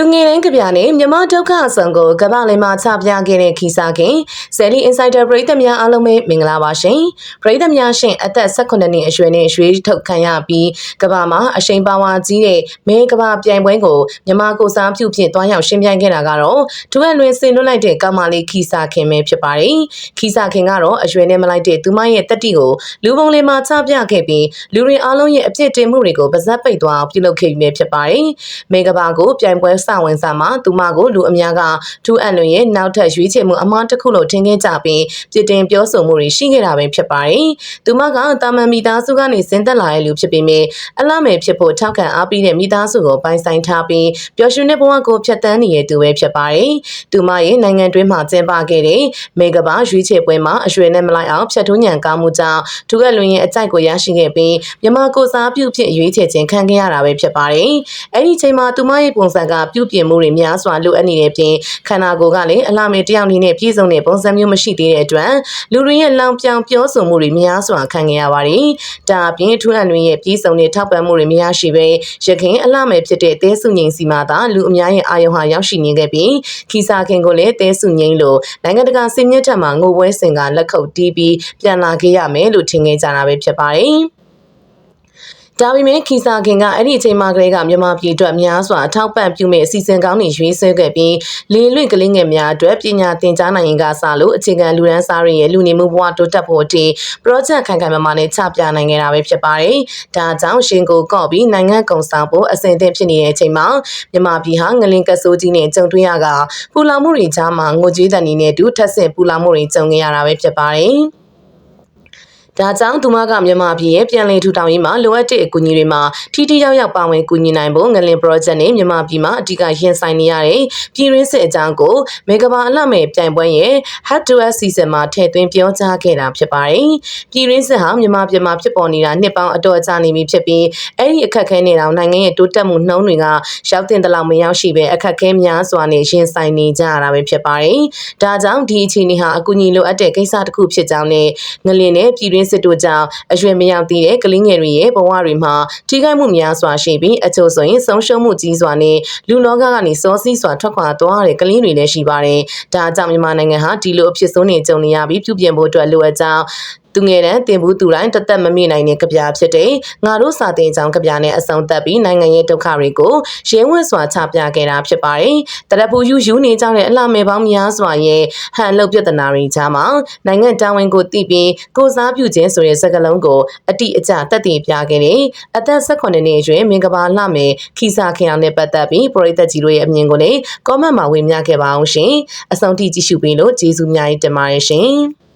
သူငယ်တိုင်းကြပြနဲ့မြမဒုက္ခအဆောင်ကိုကမ္ဘာလင်မှာချပြခဲ့တဲ့ခီစာခင်ဆယ်လီ Insider ပရိသတ်များအားလုံးပဲမင်္ဂလာပါရှင်ပရိသတ်များရှင်အသက်18နှစ်အရွယ်နဲ့ရွှေထုတ်ခံရပြီးကမ္ဘာမှာအရှိန်ပါဝါကြီးတဲ့မဲကမ္ဘာပြိုင်ပွဲကိုမြမကိုစားပြုဖြင့်တွားရောက်ရှင်ပြိုင်ခဲ့တာကတော့ဒူအလွင်စင်လွတ်လိုက်တဲ့ကမ္မလေးခီစာခင်ပဲဖြစ်ပါတယ်ခီစာခင်ကတော့အရွယ်နဲ့မလိုက်တဲ့သူမရဲ့တက်တီကိုလူပုံလေးမှာချပြခဲ့ပြီးလူတွေအားလုံးရဲ့အပြစ်တင်မှုတွေကိုပါဇက်ပိတ်သွားပြုလုပ်ခဲ့ပြီးဖြစ်ပါတယ်မဲကမ္ဘာကိုပြိုင်ပွဲစဝင်စားမှာသူမကိုလူအများကထူးအန်လွင်ရဲ့နောက်ထပ်ရွေးချယ်မှုအမှားတစ်ခုလို့ထင်ခဲ့ကြပြီးပြစ်တင်ပြောဆိုမှုတွေရှိခဲ့တာပဲဖြစ်ပါတယ်။သူမကတာမန်မိသားစုကနေဆင်းသက်လာတဲ့လူဖြစ်ပေမဲ့အလားမယ်ဖြစ်ဖို့ထောက်ခံအားပေးတဲ့မိသားစုကိုပိုင်ဆိုင်ထားပြီးပျော်ရွှင်တဲ့ဘဝကိုဖျက်ဆီးနေတဲ့သူပဲဖြစ်ပါတယ်။သူမရဲ့နိုင်ငံတွင်းမှာကျင်းပခဲ့တဲ့မေဂဘာရွေးချယ်ပွဲမှာအရွယ်နဲ့မလိုက်အောင်ဖြတ်ထိုးညံကားမှုကြောင့်ထူးအလွင်ရဲ့အကြိုက်ကိုရရှိခဲ့ပြီးမြမကိုစားပြုဖြစ်ရွေးချယ်ခြင်းခံခဲ့ရတာပဲဖြစ်ပါတယ်။အဲ့ဒီချိန်မှာသူမရဲ့ပုံစံကပြုပြင်မှုတွေများစွာလိုအပ်နေတဲ့ပြင်ခန္ဓာကိုယ်ကလည်းအလားမေတယောက်နည်းနဲ့ပြည့်စုံတဲ့ပုံစံမျိုးမရှိသေးတဲ့အတွက်လူတွေရဲ့လောင်ပြောင်ပြောဆိုမှုတွေများစွာခံခဲ့ရပါတယ်။ဒါအပြင်ထူးအန်တွေရဲ့ပြည့်စုံတဲ့ထောက်ပံ့မှုတွေမရရှိဘဲရခင်အလားမေဖြစ်တဲ့တဲစုငိန်စီမှာသာလူအများရဲ့အာရုံဟာရောက်ရှိနေခဲ့ပြီးခီစာခင်ကိုလည်းတဲစုငိန်လိုနိုင်ငံတကာစင်မြင့်ထက်မှငိုပွဲစင်ကလက်ခုပ်တီးပြီးပြန်လာခဲ့ရမယ်လို့ထင်ခဲ့ကြတာပဲဖြစ်ပါတယ်။ ဒါပေမဲ့ခီစာခင်ကအဲ့ဒီအချိန်မှာကလေးကမြန်မာပြည်အတွက်များစွာအထောက်ပံ့ပြုမဲ့အစီအစဉ်ကောင်းတွေရွေးဆွဲခဲ့ပြီးလေလွင့်ကလေးငယ်များအတွက်ပညာသင်ကြားနိုင်ရင်ကစလို့အခြေခံလူရန်စားတွေရဲ့လူနေမှုဘဝတိုးတက်ဖို့အထိ project ခိုင်ခိုင်မာမာနဲ့ချပြနိုင်ခဲ့တာပဲဖြစ်ပါတယ်။ဒါကြောင့်ရှင်ကိုကော့ပြီးနိုင်ငံကုံဆောင်ဖို့အစဉ်အသင့်ဖြစ်နေတဲ့အချိန်မှာမြန်မာပြည်ဟာငလင်ကဆိုးကြီးနဲ့ကြုံတွေ့ရကပူလောင်မှုတွေကြားမှာငိုကြွေးတဲ့အနေနဲ့တူထက်ဆင့်ပူလောင်မှုတွေကြုံခဲ့ရတာပဲဖြစ်ပါတယ်။ ဒါကြောင့်သူမကမြန်မာပြည်ရဲ့ပြည်လည်ထူထောင်ရေးမှာလိုအပ်တဲ့အကူအညီတွေမှာထိထိရောက်ရောက်ပါဝင်ကူညီနိုင်ဖို့ငလင် project နဲ့မြန်မာပြည်မှာအဓိကရင်ဆိုင်နေရတဲ့ပြည်ရင်းစစ်အကြောင်းကိုမေဂဘာအလှမဲ့ပြိုင်ပွဲရဲ့ Head to Head season မှာထည့်သွင်းပြောကြားခဲ့တာဖြစ်ပါတယ်။ပြည်ရင်းစစ်ဟာမြန်မာပြည်မှာဖြစ်ပေါ်နေတာနှစ်ပေါင်းအတော်ကြာနေပြီဖြစ်ပြီးအဲ့ဒီအခက်ခဲနေတောင်နိုင်ငံရဲ့တိုးတက်မှုနှုန်းတွေကရောက်တင်တဲ့လောက်မရောက်ရှိပဲအခက်ခဲများစွာနဲ့ရင်ဆိုင်နေကြရတာပဲဖြစ်ပါတယ်။ဒါကြောင့်ဒီအခြေအနေဟာအကူအညီလိုအပ်တဲ့ကိစ္စတစ်ခုဖြစ်ကြောင်းနဲ့ငလင်နဲ့ပြည်ရင်းစစ်တို့ကြောင့်အရွယ်မရောက်သေးတဲ့ကလေးငယ်တွေရဲ့ဘဝတွေမှာထိခိုက်မှုများစွာရှိပြီးအချို့ဆိုရင်ဆုံးရှုံးမှုကြီးစွာနဲ့လူလောကကနေစောစီးစွာထွက်ခွာသွားတဲ့ကလေးတွေလည်းရှိပါတယ်။ဒါကြောင့်မြန်မာနိုင်ငံဟာဒီလိုအဖြစ်ဆိုးနေကြုံနေရပြီးပြုပြင်ဖို့အတွက်လိုအပ်ကြောင်း သူငယ်တန်းတင်ဘူးသူတိုင်းတသက်မမေ့နိုင်တဲ့ကြပြဖြစ်တဲ့ငါတို့စာတင်ကြောင်းကြပြနဲ့အဆုံးသတ်ပြီးနိုင်ငံရဲ့ဒုက္ခတွေကိုရဲဝံ့စွာချပြခဲ့တာဖြစ်ပါတယ်။တရဖူယူယူနေကြတဲ့အလှမဲ့ပေါင်းများစွာရဲ့ဟန်လုတ်ပြဿနာတွေကြားမှာနိုင်ငံတာဝန်ကိုသိပြီးကိုစားပြုခြင်းဆိုတဲ့စကားလုံးကိုအတိအကျတက်တည်ပြခဲ့တယ်။အသက်18နှစ်အရွယ်မင်္ဂပါလှမယ်ခီစာခင်အောင်နဲ့ပတ်သက်ပြီးပရိသတ်ကြီးတို့ရဲ့အမြင်ကိုလည်း comment မှာဝေမျှခဲ့ပါအောင်ရှင်။အဆုံးထိကြည့်ရှုပေးလို့ကျေးဇူးများတင်ပါတယ်ရှင်။